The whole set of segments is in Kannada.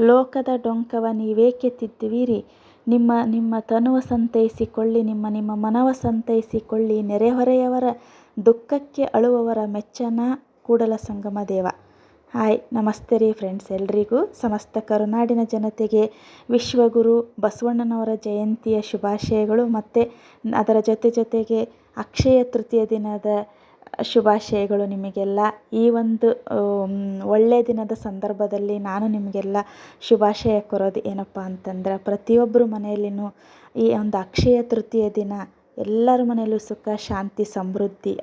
ಲೋಕದ ಡೊಂಕವ ನೀವೇಕೆ ತಿದ್ದುವಿರಿ? ನಿಮ್ಮ ನಿಮ್ಮ ತನುವ ಸಂತೈಸಿಕೊಳ್ಳಿ, ನಿಮ್ಮ ನಿಮ್ಮ ಮನವ ಸಂತೈಸಿಕೊಳ್ಳಿ. ನೆರೆಹೊರೆಯವರ ದುಃಖಕ್ಕೆ ಅಳುವವರ ಮೆಚ್ಚನ ಕೂಡಲ ಸಂಗಮ ದೇವ. ಹಾಯ್, ನಮಸ್ತೆ ರೀ ಫ್ರೆಂಡ್ಸ್ ಎಲ್ರಿಗೂ. ಸಮಸ್ತ ಕರುನಾಡಿನ ಜನತೆಗೆ ವಿಶ್ವಗುರು ಬಸವಣ್ಣನವರ ಜಯಂತಿಯ ಶುಭಾಶಯಗಳು. ಮತ್ತು ಅದರ ಜೊತೆ ಜೊತೆಗೆ ಅಕ್ಷಯ ತೃತೀಯ ದಿನದ ಶುಭಾಶಯಗಳು ನಿಮಗೆಲ್ಲ. ಈ ಒಂದು ಒಳ್ಳೆಯ ದಿನದ ಸಂದರ್ಭದಲ್ಲಿ ನಾನು ನಿಮಗೆಲ್ಲ ಶುಭಾಶಯ ಕೋರೋದು ಏನಪ್ಪ ಅಂತಂದ್ರೆ ಪ್ರತಿಯೊಬ್ಬರ ಮನೆಯಲ್ಲಿಯೂ ಈ ಒಂದು ಅಕ್ಷಯ ತೃತೀಯ ದಿನ ಎಲ್ಲರ ಮನೆಯಲ್ಲೂ ಸುಖ, ಶಾಂತಿ, ಸಮೃದ್ಧಿ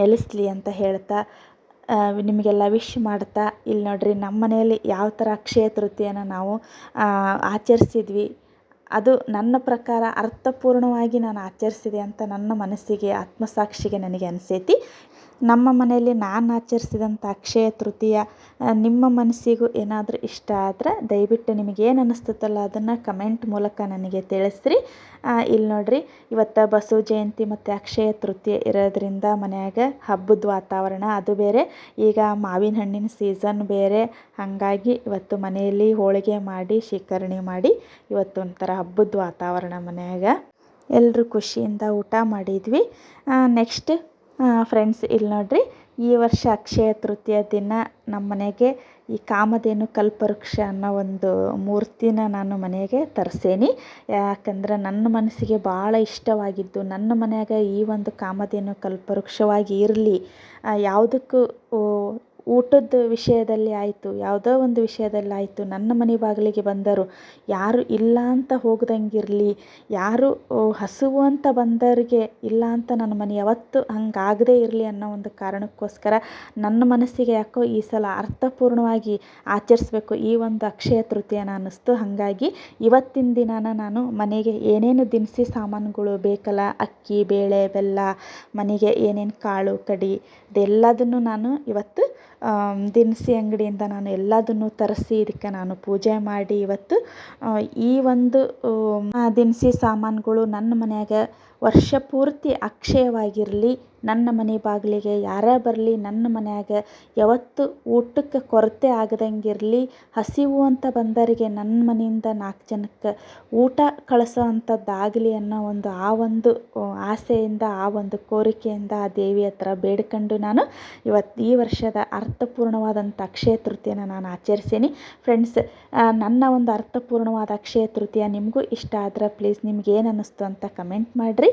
ನೆಲೆಸಲಿ ಅಂತ ಹೇಳ್ತಾ ನಿಮಗೆಲ್ಲ ವಿಶ್ ಮಾಡ್ತಾ, ಇಲ್ಲಿ ನೋಡಿರಿ ನಮ್ಮ ಮನೆಯಲ್ಲಿ ಯಾವ ಥರ ಅಕ್ಷಯ ತೃತೀಯನ ನಾವು ಆಚರಿಸಿದ್ವಿ. ಅದು ನನ್ನ ಪ್ರಕಾರ ಅರ್ಥಪೂರ್ಣವಾಗಿ ನಾನು ಆಚರಿಸಿದೆ ಅಂತ ನನ್ನ ಮನಸ್ಸಿಗೆ ಆತ್ಮಸಾಕ್ಷಿಗೆ ನನಗೆ ಅನಿಸೈತಿ. ನಮ್ಮ ಮನೆಯಲ್ಲಿ ನಾನು ಆಚರಿಸಿದಂಥ ಅಕ್ಷಯ ತೃತೀಯ ನಿಮ್ಮ ಮನಸ್ಸಿಗೂ ಏನಾದರೂ ಇಷ್ಟ ಆದರೆ ದಯವಿಟ್ಟು ನಿಮಗೇನು ಅನ್ನಿಸ್ತೈತಲ್ಲ ಅದನ್ನು ಕಮೆಂಟ್ ಮೂಲಕ ನನಗೆ ತಿಳಿಸ್ರಿ. ಇಲ್ಲಿ ನೋಡಿರಿ, ಇವತ್ತು ಬಸವ ಜಯಂತಿ ಮತ್ತು ಅಕ್ಷಯ ತೃತೀಯ ಇರೋದ್ರಿಂದ ಮನೆಯಾಗ ಹಬ್ಬದ ವಾತಾವರಣ ಅದು ಬೇರೆ, ಈಗ ಮಾವಿನ ಹಣ್ಣಿನ ಸೀಸನ್ ಬೇರೆ, ಹಾಗಾಗಿ ಇವತ್ತು ಮನೆಯಲ್ಲಿ ಹೋಳಿಗೆ ಮಾಡಿ, ಶೇಖರಣೆ ಮಾಡಿ ಇವತ್ತು ಒಂಥರ ಹಬ್ಬದ ವಾತಾವರಣ ಮನೆಯಾಗ. ಎಲ್ಲರೂ ಖುಷಿಯಿಂದ ಊಟ ಮಾಡಿದ್ವಿ. ನೆಕ್ಸ್ಟ್ ಫ್ರೆಂಡ್ಸ್ ಇಲ್ಲಿ ನೋಡ್ರಿ, ಈ ವರ್ಷ ಅಕ್ಷಯ ತೃತೀಯ ದಿನ ನಮ್ಮ ಮನೆಗೆ ಈ ಕಾಮಧೇನು ಕಲ್ಪವೃಕ್ಷ ಅನ್ನೋ ಒಂದು ಮೂರ್ತಿನ ನಾನು ಮನೆಗೆ ತರಿಸೇನಿ. ಯಾಕಂದ್ರೆ ನನ್ನ ಮನಸ್ಸಿಗೆ ಭಾಳ ಇಷ್ಟವಾಗಿದ್ದು, ನನ್ನ ಮನೆಯಾಗ ಈ ಒಂದು ಕಾಮಧೇನು ಕಲ್ಪವೃಕ್ಷವಾಗಿ ಇರಲಿ ಯಾವುದಕ್ಕೂ ಊಟದ ವಿಷಯದಲ್ಲಿ ಆಯಿತು, ಯಾವುದೋ ಒಂದು ವಿಷಯದಲ್ಲಿ ಆಯಿತು, ನನ್ನ ಮನೆ ಬಾಗಿಲಿಗೆ ಬಂದರು. ಯಾರು ಇಲ್ಲ ಅಂತ ಹೋಗ್ದಂಗಿರಲಿ, ಯಾರು ಹಸುವು ಅಂತ ಬಂದವರಿಗೆ ಇಲ್ಲ ಅಂತ ನನ್ನ ಮನೆ ಯಾವತ್ತೂ ಹಂಗಾಗದೇ ಇರಲಿ ಅನ್ನೋ ಒಂದು ಕಾರಣಕ್ಕೋಸ್ಕರ ನನ್ನ ಮನಸ್ಸಿಗೆ ಯಾಕೋ ಈ ಸಲ ಅರ್ಥಪೂರ್ಣವಾಗಿ ಆಚರಿಸ್ಬೇಕು ಈ ಒಂದು ಅಕ್ಷಯ ತೃತೀಯನ ಅನ್ನಿಸ್ತು. ಹಾಗಾಗಿ ಇವತ್ತಿನ ದಿನಾನ ನಾನು ಮನೆಗೆ ಏನೇನು ದಿನಸಿ ಸಾಮಾನುಗಳು ಬೇಕಲ್ಲ, ಅಕ್ಕಿ, ಬೇಳೆ, ಬೆಲ್ಲ, ಮನೆಗೆ ಏನೇನು ಕಾಳು, ಕಡಿ ಅದೆಲ್ಲದನ್ನು ನಾನು ಇವತ್ತು ದಿನಸಿ ಅಂಗಡಿಯಿಂದ ನಾನು ಎಲ್ಲದನ್ನು ತರಿಸಿ ಇದಕ್ಕೆ ನಾನು ಪೂಜೆ ಮಾಡಿ ಇವತ್ತು ಈ ಒಂದು ದಿನಸಿ ಸಾಮಾನುಗಳು ನನ್ನ ಮನ್ಯಾಗ ವರ್ಷ ಪೂರ್ತಿ ಅಕ್ಷಯವಾಗಿರಲಿ, ನನ್ನ ಮನೆ ಬಾಗಿಲಿಗೆ ಯಾರೇ ಬರಲಿ, ನನ್ನ ಮನ್ಯಾಗ ಯಾವತ್ತು ಊಟಕ್ಕೆ ಕೊರತೆ ಆಗದಂಗಿರಲಿ, ಹಸಿವು ಅಂತ ಬಂದವರಿಗೆ ನನ್ನ ಮನೆಯಿಂದ ನಾಲ್ಕು ಜನಕ್ಕೆ ಊಟ ಕಳಿಸೋ ಅಂಥದ್ದಾಗಲಿ ಅನ್ನೋ ಒಂದು ಆ ಒಂದು ಆಸೆಯಿಂದ, ಆ ಒಂದು ಕೋರಿಕೆಯಿಂದ ಆ ದೇವಿ ಹತ್ರ ಬೇಡ್ಕೊಂಡು ನಾನು ಇವತ್ತು ಈ ವರ್ಷದ ಅರ್ಥಪೂರ್ಣವಾದಂಥ ಅಕ್ಷಯ ತೃತೀಯನ ನಾನು ಆಚರಿಸೀನಿ. ಫ್ರೆಂಡ್ಸ್ ನನ್ನ ಒಂದು ಅರ್ಥಪೂರ್ಣವಾದ ಅಕ್ಷಯ ತೃತೀಯ ನಿಮಗೂ ಇಷ್ಟ ಆದ್ರೆ ಪ್ಲೀಸ್ ನಿಮ್ಗೆ ಏನು ಅನ್ನಿಸ್ತು ಅಂತ ಕಮೆಂಟ್ ಮಾಡಿರಿ.